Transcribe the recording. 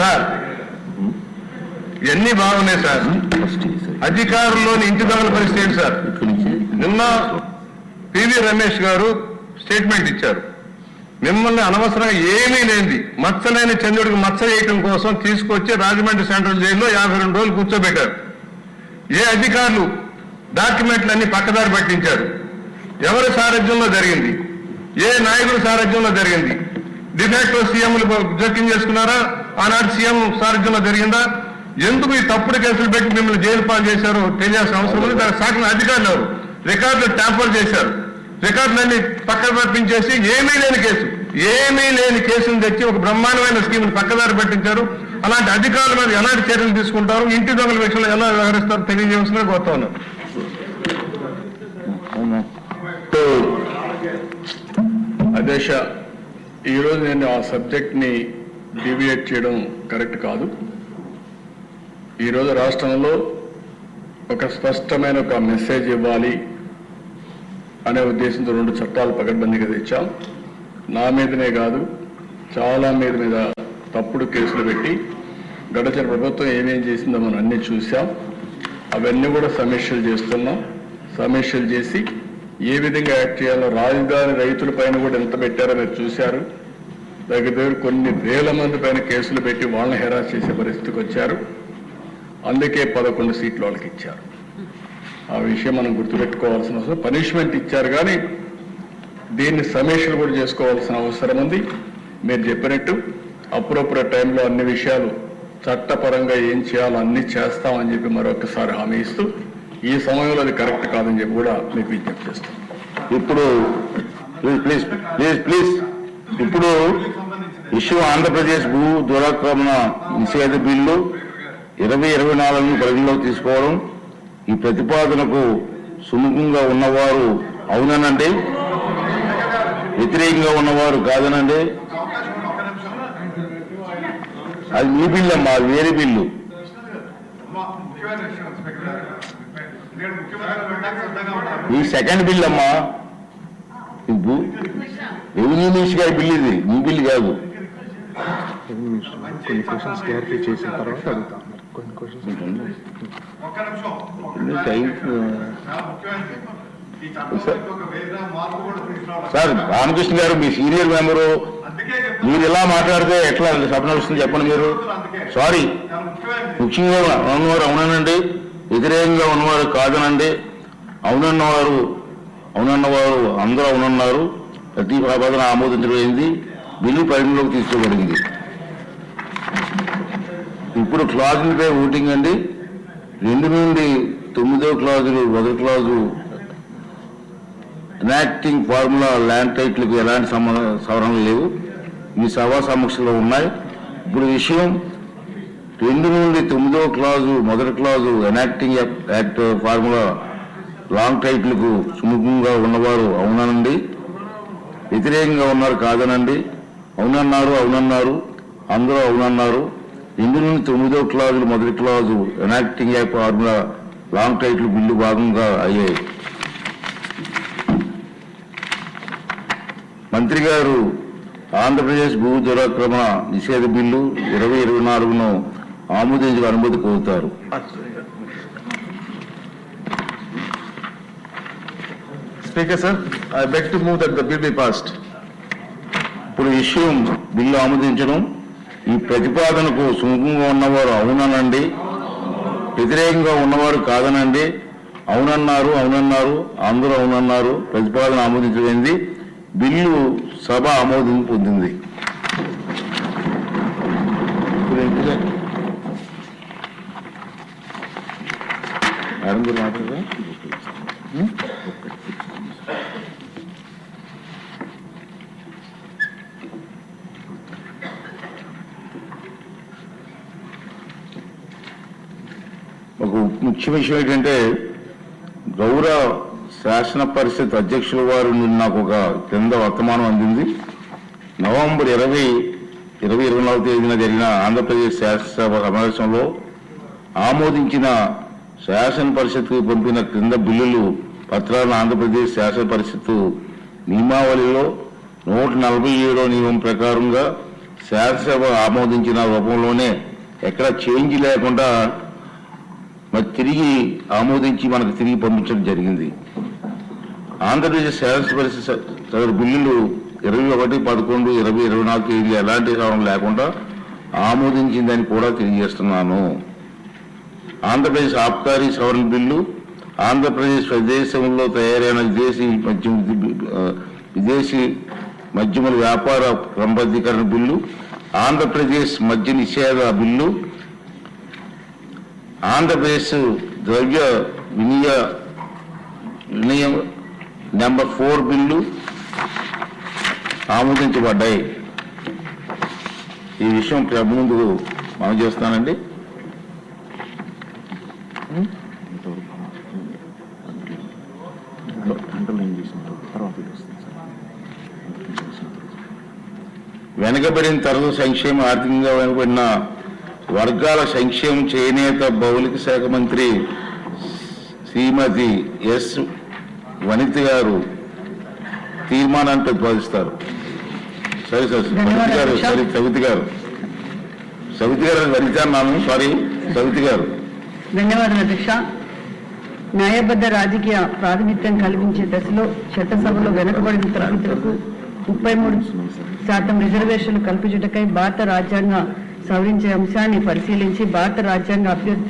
Sir ఇవన్నీ బాగున్నాయి sir. అధికారుల్లోని ఇంటి దొంగల పరిస్థితి ఏంటి సార్? నిన్న పివి రమేష్ గారు స్టేట్మెంట్ ఇచ్చారు. మిమ్మల్ని అనవసరంగా ఏమీ లేనిది మచ్చలేని చంద్రుడికి మచ్చ వేయటం కోసం తీసుకొచ్చి రాజమండ్రి సెంట్రల్ జైల్లో యాభై రెండు రోజులు కూర్చోబెట్టారు. ఏ అధికారులు డాక్యుమెంట్లన్నీ పక్కదారి పట్టించారు? ఎవరి సారథ్యంలో జరిగింది? ఏ నాయకుడి సారథ్యంలో జరిగింది? డిఫాక్టో సీఎంలు జోక్యం చేసుకున్నారా? ఆనాడు సీఎం సారథ్యంలో జరిగిందా? ఎందుకు ఈ తప్పుడు కేసులు పెట్టి మిమ్మల్ని జైలు పాలు చేశారో తెలియాల్సిన అవసరం ఉంది. దానికి సాగిన అధికారులు ఎవరు? రికార్డులు ట్యాంపర్ చేశారు. రికార్డులన్నీ పక్కన పంపించేసి ఏమీ లేని కేసు. ఏమీ లేని కేసును తెచ్చి ఒక బ్రహ్మాండమైన స్కీమ్ని పక్కదారి పెట్టించారు. అలాంటి అధికారుల మీద ఎలాంటి చర్యలు తీసుకుంటారు? ఇంటి దొంగల విషయంలో ఎలా వ్యవహరిస్తారో తెలియజేస్తున్నా కోరుతా ఉన్నాను. అధ్యక్ష ఈరోజు నేను ఆ సబ్జెక్ట్ని డివియేట్ చేయడం కరెక్ట్ కాదు. ఈరోజు రాష్ట్రంలో ఒక స్పష్టమైన ఒక మెసేజ్ ఇవ్వాలి అనే ఉద్దేశంతో రెండు చట్టాలు పకడ్బందీగా తెచ్చాం. నా మీదనే కాదు చాలా మీద మీద తప్పుడు కేసులు పెట్టి గడచిన ప్రభుత్వం ఏమేం చేసిందో మనం అన్ని చూసాం అవన్నీ కూడా సమీక్షలు చేస్తున్నాం. సమీక్షలు చేసి ఏ విధంగా యాక్ట్ చేయాలో రాజధాని రైతుల పైన కూడా ఎంత పెట్టారో మీరు చూశారు. దగ్గర దగ్గర కొన్ని వేల మంది పైన కేసులు పెట్టి వాళ్ళని హెరాస్ చేసే పరిస్థితికి వచ్చారు. అందుకే పదకొండు సీట్లు వాళ్ళకి ఇచ్చారు. ఆ విషయం మనం గుర్తుపెట్టుకోవాల్సిన అవసరం. పనిష్మెంట్ ఇచ్చారు కానీ దీన్ని సమీక్షలు కూడా చేసుకోవాల్సిన అవసరం ఉంది. మీరు చెప్పినట్టు అప్పుడప్పుడు టైంలో అన్ని విషయాలు చట్టపరంగా ఏం చేయాలో అన్ని చేస్తామని చెప్పి మరొకసారి హామీ ఇస్తూ ఈ సమయంలో అది కరెక్ట్ కాదని చెప్పి కూడా మీకు విజ్ఞప్తి చేస్తాం. ఇప్పుడు ప్లీజ్ ప్లీజ్ ప్లీజ్ ప్లీజ్ ఇప్పుడు ఇష్యూ ఆంధ్రప్రదేశ్ భూ దురాక్రమణ నిషేధ బిల్లు ఇరవై ఇరవై నాలుగును పరిగణలోకి తీసుకోవడం ఈ ప్రతిపాదనకు సుముఖంగా ఉన్నవారు అవుననండి? వ్యతిరేకంగా ఉన్నవారు కాదనండి? అది మీ బిల్లు అమ్మా వేరే బిల్లు ముఖ్యమైన విషయం స్పీకర్ గారు నేను ముఖ్యమంత్రి వెళ్ళడానికి సిద్ధంగా ఉన్నాను ఈ సెకండ్ బిల్ అమ్మా. రెవెన్యూ మినిస్టర్ గారి బిల్ ఇది? మీ బిల్ కాదు. కొన్ని క్వశ్చన్స్ క్లారిఫై చేసిన తర్వాత అడుగుతా. కొన్ని క్వశ్చన్స్ సార్ రామకృష్ణ గారు మీ సీనియర్ మెంబరు. మీరు ఇలా మాట్లాడితే ఎట్లా సభ నడుస్తుంది చెప్పండి మీరు. సారీ ముఖ్యంగా అవుననండి వ్యతిరేకంగా ఉన్నవారు కాదనండి. అవునన్నవారు అవునన్నవారు అందరూ అవునన్నారు. ప్రతి ప్రతిపాదన ఆమోదించబడింది. బిల్లు పరిగణలోకి తీసుకోబడింది. ఇప్పుడు క్లాజులపై ఓటింగ్ అండి. రెండు నుండి తొమ్మిదో క్లాజులు మొదటి క్లాజు ఎనాక్టింగ్ ఫార్ములా ల్యాండ్ టైట్లకు ఎలాంటి సవరణలు లేవు. ఈ సభా సమక్షంలో ఉన్నాయి. ఇప్పుడు విషయం రెండు నుండి తొమ్మిదో క్లాజు మొదటి clause enacting act formula long టైట్లకు సుముఖంగా ఉన్నవారు అవునానండి? వ్యతిరేకంగా ఉన్నారు కాదనండి? అవునన్నారు అవునన్నారు అందరూ అవునన్నారు. రెండు నుండి తొమ్మిదో క్లాజులు మొదటి clause enacting act formula long title bill భాగంగా అయ్యాయి. మంత్రి గారు ఆంధ్రప్రదేశ్ భూ దురాక్రమణ నిషేధ బిల్లు ఇరవై ఇరవై నాలుగును ఆమోదించిన అనుమతి కోరుతారు speaker sir I beg to move that the bill be passed ఇప్పుడు విషయం బిల్లు ఆమోదించడం ఈ ప్రతిపాదనకు సుముఖంగా ఉన్నవారు అవుననండి వ్యతిరేకంగా ఉన్నవారు కాదనండి. అవునన్నారు అవునన్నారు అందరూ అవునన్నారు ప్రతిపాదన ఆమోదించబడింది. బిల్లు సభ ఆమోదం పొందింది. మేడం గారు మాట్లాడరా? ఒక ముఖ్య విషయం ఏంటంటే గౌరవ శాసన పరిషత్ అధ్యక్షుల వారు నుండి నాకు ఒక కింద వర్తమానం అందింది నవంబర్ ఇరవై ఇరవై ఇరవై నాలుగు తేదీన జరిగిన ఆంధ్రప్రదేశ్ శాసనసభ సమావేశంలో ఆమోదించిన శాసన పరిషత్కు పంపిన క్రింద బిల్లులు పత్రాలను ఆంధ్రప్రదేశ్ శాసన పరిషత్తు నియమావళిలో నూట నలభై ఏడో నియమం ప్రకారంగా శాసనసభ ఆమోదించిన రూపంలోనే ఎక్కడ చేంజ్ లేకుండా మరి తిరిగి ఆమోదించి మనకు తిరిగి పంపించడం జరిగింది. ఆంధ్రప్రదేశ్ శాసన పరిషత్ సదరు బిల్లులు ఇరవై ఒకటి పదకొండు ఇరవై ఇరవై నాలుగు ఎలాంటి సవరణ లేకుండా ఆమోదించిందని కూడా తెలియజేస్తున్నాను. ఆంధ్రప్రదేశ్ ఆబ్కారీ సవరణ బిల్లు ఆంధ్రప్రదేశ్ ప్రదేశంలో తయారైన విదేశీ మద్యం విదేశీ మద్యముల వ్యాపార క్రమబద్ధీకరణ బిల్లు ఆంధ్రప్రదేశ్ మద్య నిషేధ బిల్లు ఆంధ్రప్రదేశ్ ద్రవ్య వినియ వినియం నెంబర్ ఫోర్ బిల్లు ఆమోదించబడ్డాయి. ఈ విషయం ప్రభుముందుకు మనం చేస్తానండి. వెనకబడిన తరగతి సంక్షేమ ఆర్థికంగా వెనుకబడిన వర్గాల సంక్షేమం చేనేత భౌలిక శాఖ మంత్రి శ్రీమతి ఎస్ వనిత గారు తీర్మానాన్ని ప్రతిపాదిస్తారు. సరే సార్ వనిత గారు సరే సవితి గారు. సవితి గారు వనిత అన్నాను సారీ సవితి గారు. ధన్యవాదాలు అధ్యక్ష. న్యాయబద్ధ రాజకీయ ప్రాతినిధ్యం కల్పించే దశలో చట్టసభలో వెనుకబడిన తరగతులకు ముప్పై మూడు శాతం రిజర్వేషన్లు కల్పించుటకై భారత రాజ్యాంగ సవరించే అంశాన్ని పరిశీలించి భారత రాజ్యాంగ అభ్యర్థి